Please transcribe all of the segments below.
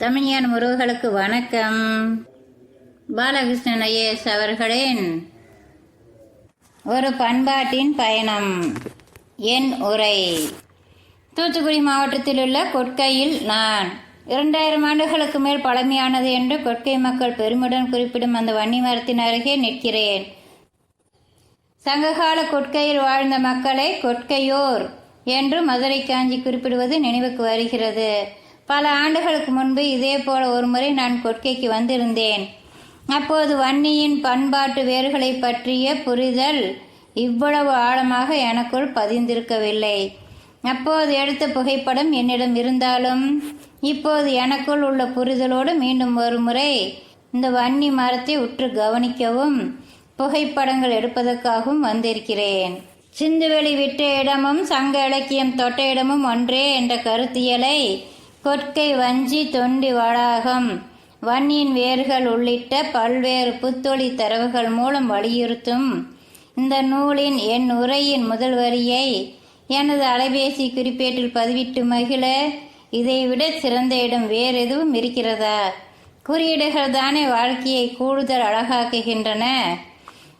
தமிழ்ஞான உறவுகளுக்கு வணக்கம். பாலகிருஷ்ணன் ஐஏஎஸ் அவர்களின் ஒரு பண்பாட்டின் பயணம் என் உரை. தூத்துக்குடி மாவட்டத்தில் உள்ள கொட்கையில் நான் இரண்டாயிரம் ஆண்டுகளுக்கு மேல் பழமையானது என்று கொட்கை மக்கள் பெருமுடன் குறிப்பிடும் அந்த வன்னி மரத்தின் அருகே நிற்கிறேன். சங்ககால கொட்கையில் வாழ்ந்த மக்களை கொட்கையோர் என்று மதுரை காஞ்சி குறிப்பிடுவது நினைவுக்கு வருகிறது. பல ஆண்டுகளுக்கு முன்பு இதே போல ஒரு முறை நான் கொட்கைக்கு வந்திருந்தேன். அப்போது வன்னியின் பண்பாட்டு வேர்களை பற்றிய புரிதல் இவ்வளவு ஆழமாக எனக்குள் பதிந்திருக்கவில்லை. அப்போது எடுத்த புகைப்படம் என்னிடம் இருந்தாலும் இப்போது எனக்குள் உள்ள புரிதலோடு மீண்டும் ஒரு முறை இந்த வன்னி மரத்தை உற்று கவனிக்கவும் புகைப்படங்கள் எடுப்பதற்காகவும் வந்திருக்கிறேன். சிந்துவெளி விட்ட இடமும் சங்க இலக்கியம் தொட்ட இடமும் ஒன்றே என்ற கருத்தியலை கொற்கை வஞ்சி தொண்டி வளாகம். வன்னியின் வேர்கள் உள்ளிட்ட பல்வேறு புத்தொழி தரவுகள் மூலம் வலியுறுத்தும். இந்த நூலின் என் உரையின் முதல் வரியை எனது அலைபேசி குறிப்பேட்டில் பதிவிட்டு மகிழ இதைவிட சிறந்த இடம் வேறு எதுவும் இருக்கிறதா? குறியீடுகள் தானே வாழ்க்கையை கூடுதல் அழகாக்குகின்றன.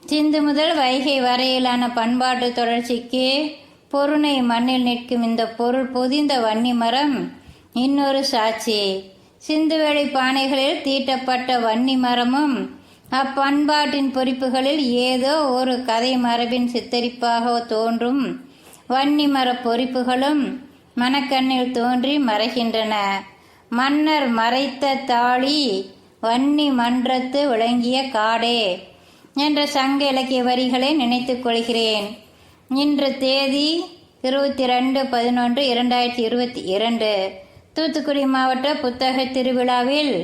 சிந்து முதல் வைகை வரையிலான பண்பாட்டு தொடர்ச்சிக்கு பொருணை மண்ணில் நிற்கும் இந்த பொருள் பொதிந்த வன்னி மரம் இன்னொரு சாட்சி. சிந்துவெளி பானைகளில் தீட்டப்பட்ட வன்னி மரமும் அப்பண்பாட்டின் பொறிப்புகளில் ஏதோ ஒரு கதை மரபின் சித்தரிப்பாக தோன்றும். வன்னி மர பொறிப்புகளும் மனக்கண்ணில் தோன்றி மறைகின்றன. மன்னர் மறைத்த தாளி வன்னி மன்றத்து விளங்கிய காடே என்ற சங்க இலக்கிய வரிகளை நினைத்து கொள்கிறேன். இன்று தேதி இருபத்தி ரெண்டு பதினொன்று இரண்டாயிரத்தி இருபத்தி இரண்டு. தூத்துக்குடி மாவட்ட புத்தக திருவிழாவில்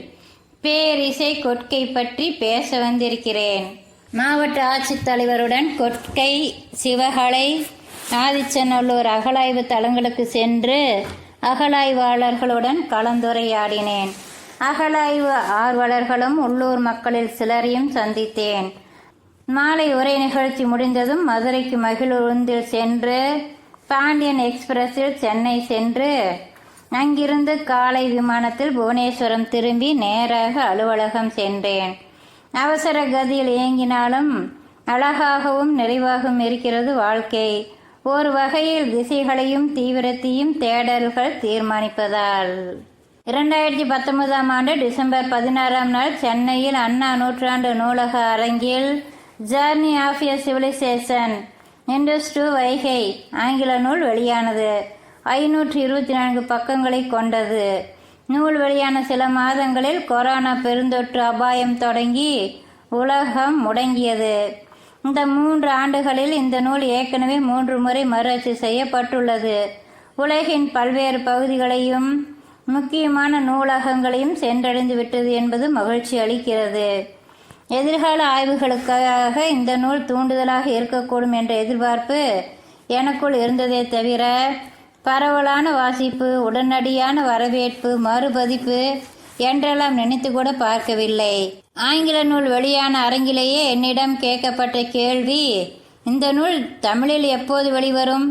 பேரிசை கொட்கை பற்றி பேச வந்திருக்கிறேன். மாவட்ட ஆட்சித்தலைவருடன் கொட்கை சிவகலை ஆதிச்சநல்லூர் அகழாய்வு தளங்களுக்கு சென்று அகழாய்வாளர்களுடன் கலந்துரையாடினேன். அகழாய்வு ஆர்வலர்களும் உள்ளூர் மக்களில் சிலரையும் சந்தித்தேன். மாலை உரை நிகழ்ச்சி முடிந்ததும் மதுரைக்கு மகிழுந்தில் சென்று பாண்டியன் எக்ஸ்பிரஸில் சென்னை சென்று அங்கிருந்து காலை விமானத்தில் புவனேஸ்வரம் திரும்பி நேராக அலுவலகம் சென்றேன். அவசர கதியில் இயங்கினாலும் அழகாகவும் நிறைவாகவும் இருக்கிறது வாழ்க்கை. ஒரு வகையில் திசைகளையும் தீவிரத்தையும் தேடல்கள் தீர்மானிப்பதால். இரண்டாயிரத்தி பத்தொன்பதாம் ஆண்டு டிசம்பர் பதினாறாம் நாள் சென்னையில் அண்ணா நூற்றாண்டு நூலக அரங்கில் journey of a civilization Indus to Vaigai ஆங்கில நூல் வெளியானது. ஐநூற்றி இருபத்தி நான்கு பக்கங்களை கொண்டது. நூல் வெளியான சில மாதங்களில் கொரோனா பெருந்தொற்று அபாயம் தொடங்கி உலகம் முடங்கியது. இந்த மூன்று ஆண்டுகளில் இந்த நூல் ஏற்கனவே மூன்று முறை மறுஆட்சி செய்யப்பட்டுள்ளது. உலகின் பல்வேறு பகுதிகளையும் முக்கியமான நூலகங்களையும் சென்றடைந்து விட்டது என்பது மகிழ்ச்சி அளிக்கிறது. எதிர்கால ஆய்வுகளுக்காக இந்த நூல் தூண்டுதலாக இருக்கக்கூடும் என்ற எதிர்பார்ப்பு எனக்குள் இருந்ததே தவிர பரவலான வாசிப்பு உடனடியான வரவேற்பு மறுபதிப்பு என்றெல்லாம் நினைத்து கூட பார்க்கவில்லை. ஆங்கில நூல் வெளியான அரங்கிலேயே என்னிடம் கேட்கப்பட்ட கேள்வி இந்த நூல் தமிழில் எப்போது வெளிவரும்?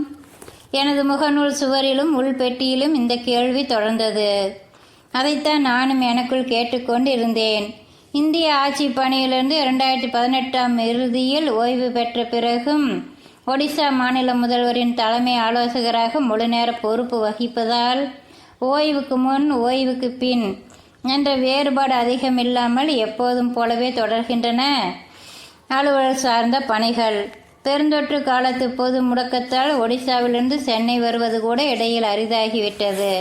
எனது முகநூல் சுவரிலும் உள்பெட்டியிலும் இந்த கேள்வி தொடர்ந்தது. அதைத்தான் நானும் எனக்குள் கேட்டுக்கொண்டு இருந்தேன் இந்திய ஆட்சி பணியிலிருந்து இரண்டாயிரத்தி பதினெட்டாம் இறுதியில் ஓய்வு பெற்ற பிறகும் ஒடிசா மாநில முதல்வரின் தலைமை ஆலோசகராக முழுநேர பொறுப்பு வகிப்பதால் ஓய்வுக்கு முன் ஓய்வுக்கு பின் என்ற வேறுபாடு அதிகமில்லாமல் எப்போதும் போலவே தொடர்கின்றன. அலுவலர் சார்ந்த பணிகள். பெருந்தொற்று காலத்து பொது முடக்கத்தால் ஒடிசாவிலிருந்து சென்னை வருவது கூட இடையில் அரிதாகிவிட்டது.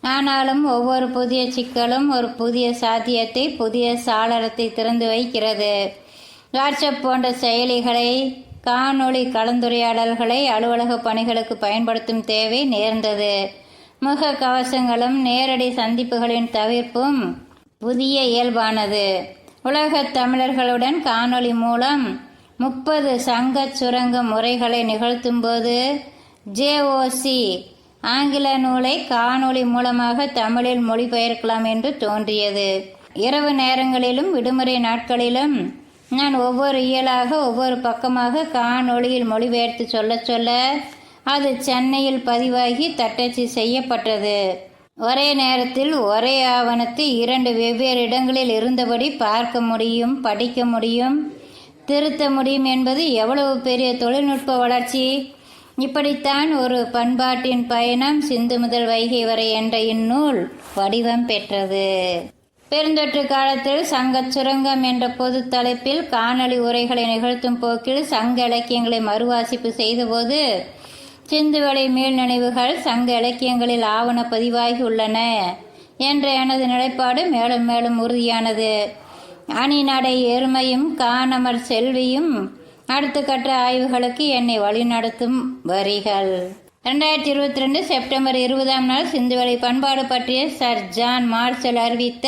ஆனாலும் ஒவ்வொரு புதிய சிக்கலும் ஒரு புதிய சாத்தியத்தை புதிய சாளரத்தை திறந்து வைக்கிறது. வாட்ஸ்அப் போன்ற செயலிகளை காணொளி கலந்துரையாடல்களை அலுவலக பணிகளுக்கு பயன்படுத்தும் தேவை நேர்ந்தது. முக கவசங்களும் நேரடி சந்திப்புகளின் தவிர்ப்பும் புதிய இயல்பானது. உலகத் தமிழர்களுடன் காணொளி மூலம் முப்பது சங்க சுரங்க முறைகளை நிகழ்த்தும்போது ஜேஓசி ஆங்கில நூலை காணொளி மூலமாக தமிழில் மொழிபெயர்க்கலாம் என்று தோன்றியது. இரவு நேரங்களிலும் விடுமுறை நாட்களிலும் நான் ஒவ்வொரு இயலாக ஒவ்வொரு பக்கமாக காணொளியில் மொழிபெயர்த்து சொல்ல சொல்ல அது சென்னையில் பதிவாகி தட்டச்சு செய்யப்பட்டது. ஒரே நேரத்தில் ஒரே ஆவணத்தை இரண்டு வெவ்வேறு இடங்களில் இருந்தபடி பார்க்க முடியும் படிக்க முடியும் திருத்த முடியும் என்பது எவ்வளவு பெரிய தொழில்நுட்ப வளர்ச்சி? இப்படித்தான் ஒரு பண்பாட்டின் பயணம் சிந்து முதல் வைகை வரை என்ற இந்நூல் வடிவம் பெற்றது. பெருந்தொற்று காலத்தில் சங்க சுரங்கம் என்ற பொது தலைப்பில் காணொளி உரைகளை நிகழ்த்தும் போக்கில் சங்க இலக்கியங்களை மறுவாசிப்பு செய்தபோது சிந்துவெளி மீள் நினைவுகள் சங்க இலக்கியங்களில் ஆவண பதிவாகி உள்ளன என்ற எனது நிலைப்பாடு மேலும் மேலும் உறுதியானது. அணிநடை எருமையும் காணமர் செல்வியும் அடுத்த கட்ட ஆய்வுகளுக்கு என்னை வழிநடத்தும் வரிகள். ரெண்டாயிரத்தி இருபத்தி ரெண்டு செப்டம்பர் இருபதாம் நாள் சிந்துவெளி பண்பாடு பற்றிய சர் ஜான் மார்சல் அறிவித்த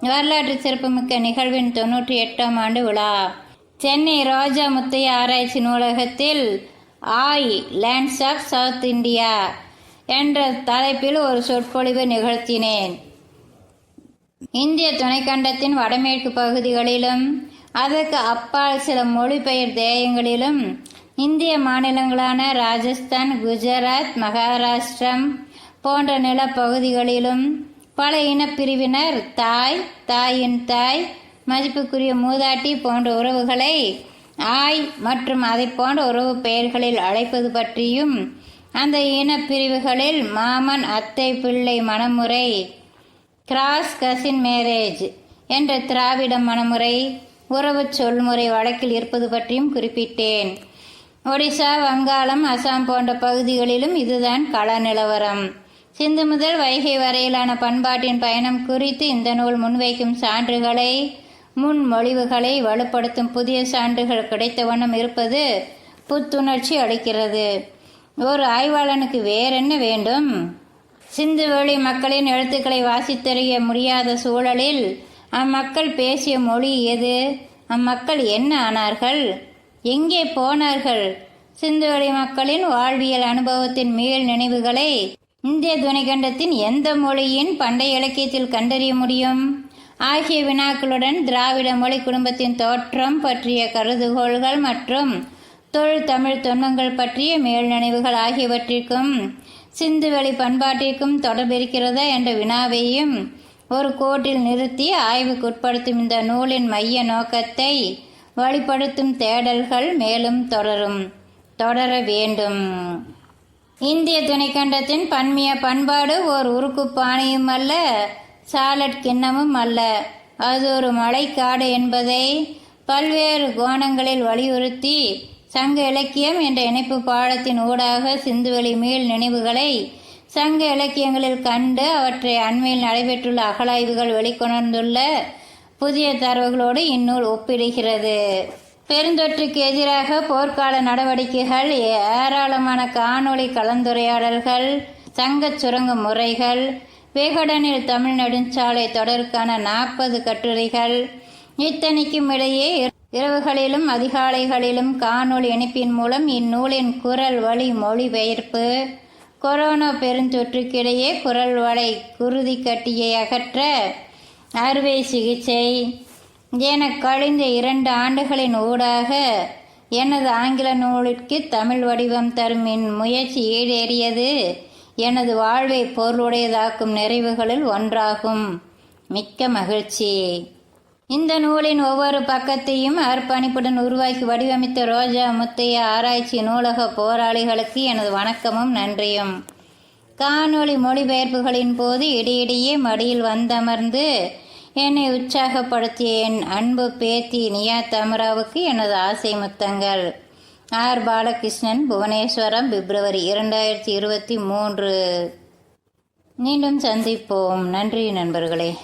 வரலாற்று சிறப்புமிக்க நிகழ்வின் தொன்னூற்றி எட்டாம் ஆண்டு விழா. சென்னை ரோஜா முத்தைய ஆராய்ச்சி நூலகத்தில் ஆய் லேண்ட்ஸ் ஆஃப் சவுத் இந்தியா என்ற தலைப்பில் ஒரு சொற்பொழிவு நிகழ்த்தினேன். இந்திய துணைக்கண்டத்தின் வடமேற்கு பகுதிகளிலும் அதற்கு அப்பால் சில மொழிபெயர் தேயங்களிலும் இந்திய மாநிலங்களான ராஜஸ்தான் குஜராத் மகாராஷ்டிரம் போன்ற நிலப்பகுதிகளிலும் பல இனப்பிரிவினர் தாய் தாயின் தாய் மதிப்புக்குரிய மூதாட்டி போன்ற உறவுகளை ஆய் மற்றும் அதை போன்ற உறவு பெயர்களில் அழைப்பது பற்றியும் அந்த இனப்பிரிவுகளில் மாமன் அத்தை பிள்ளை மணமுறை கிராஸ் கசின் மேரேஜ் என்ற திராவிட மணமுறை உறவு சொல்முறை வழக்கில் இருப்பது பற்றியும் குறிப்பிட்டேன். ஒடிசா வங்காளம் அசாம் போன்ற பகுதிகளிலும் இதுதான் கள நிலவரம். சிந்து முதல் வைகை வரையிலான பண்பாட்டின் பயணம் குறித்து இந்த நூல் முன்வைக்கும் சான்றுகளை முன்மொழிவுகளை வலுப்படுத்தும் புதிய சான்றுகள் கிடைத்த வண்ணம் இருப்பது புத்துணர்ச்சி அளிக்கிறது. ஒரு ஆய்வாளனுக்கு வேறென்ன வேண்டும்? சிந்துவெளி மக்களின் எழுத்துக்களை வாசித்தறிய முடியாத சூழலில் அம்மக்கள் பேசிய மொழி எது? அம்மக்கள் என்ன ஆனார்கள்? எங்கே போனார்கள்? சிந்துவெளி மக்களின் வாழ்வியல் அனுபவத்தின் மீள் நினைவுகளை இந்திய துணைக்கண்டத்தின் எந்த மொழியின் பண்டைய இலக்கியத்தில் கண்டறிய முடியும்? ஆகிய வினாக்களுடன் திராவிட மொழி குடும்பத்தின் தோற்றம் பற்றிய கருதுகோள்கள் மற்றும் தொழில் தமிழ் தொன்மங்கள் பற்றிய மேல் நினைவுகள் ஆகியவற்றிற்கும் சிந்துவெளி பண்பாட்டிற்கும் தொடர்பிருக்கிறதா என்ற வினாவையும் ஒரு கோட்டில் நிறுத்தி ஆய்வுக்குட்படுத்தும் இந்த நூலின் மைய நோக்கத்தை வழிப்படுத்தும் தேடல்கள் மேலும் தொடரும். தொடர வேண்டும். இந்திய துணைக்கண்டத்தின் பன்மிய பண்பாடு ஓர் உருக்கு பானையும் அல்ல சாலட் கிண்ணமும் அல்ல. அது ஒரு மலைக்காடு என்பதை பல்வேறு கோணங்களில் வலியுறுத்தி சங்க இலக்கியம் என்ற இணைப்பு பாடத்தின் ஊடாக சிந்துவெளி மீள் நினைவுகளை சங்க இலக்கியங்களில் கண்டு அவற்றை அண்மையில் நடைபெற்றுள்ள அகலாய்வுகள் வெளிக்கொணர்ந்துள்ள புதிய தரவுகளோடு இந்நூல் ஒப்பிடுகிறது. பெருந்தொற்றுக்கு எதிராக போர்க்கால நடவடிக்கைகள் ஏராளமான காணொளி கலந்துரையாடல்கள் தங்கச் சுரங்க முறைகள் விகடனில் தமிழ் நெடுஞ்சாலை தொடருக்கான நாற்பது கட்டுரைகள் இத்தனைக்கும் இடையே இரவுகளிலும் அதிகாலைகளிலும் காணொளி இணைப்பின் மூலம் இந்நூலின் குரல் வழி மொழிபெயர்ப்பு கொரோனா பெருந்தொற்றுக்கிடையே குரல் வலை குருதி கட்டியை அகற்ற அறுவை சிகிச்சை. என கழிந்த இரண்டு ஆண்டுகளின் ஊடாக எனது ஆங்கில நூலிற்கு தமிழ் வடிவம் தரும் என் முயற்சி ஈடேறியது. எனது வாழ்வை பொருளுடையதாக்கும் நிறைவுகளில் ஒன்றாகும். மிக்க மகிழ்ச்சி. இந்த நூலின் ஒவ்வொரு பக்கத்தையும் அர்ப்பணிப்புடன் உருவாக்கி வடிவமைத்த ரோஜா முத்தைய ஆராய்ச்சி நூலக போராளிகளுக்கு எனது வணக்கமும் நன்றியும். காணொளி மொழிபெயர்ப்புகளின் போது இடையிடையே மடியில் வந்தமர்ந்து என்னை உற்சாகப்படுத்திய என் அன்பு பேத்தி நியா தமராவுக்கு எனது ஆசை முத்தங்கள். ஆர். பாலகிருஷ்ணன் புவனேஸ்வரம் பிப்ரவரி இரண்டாயிரத்தி இருபத்தி மூன்று. மீண்டும் சந்திப்போம். நன்றி நண்பர்களே.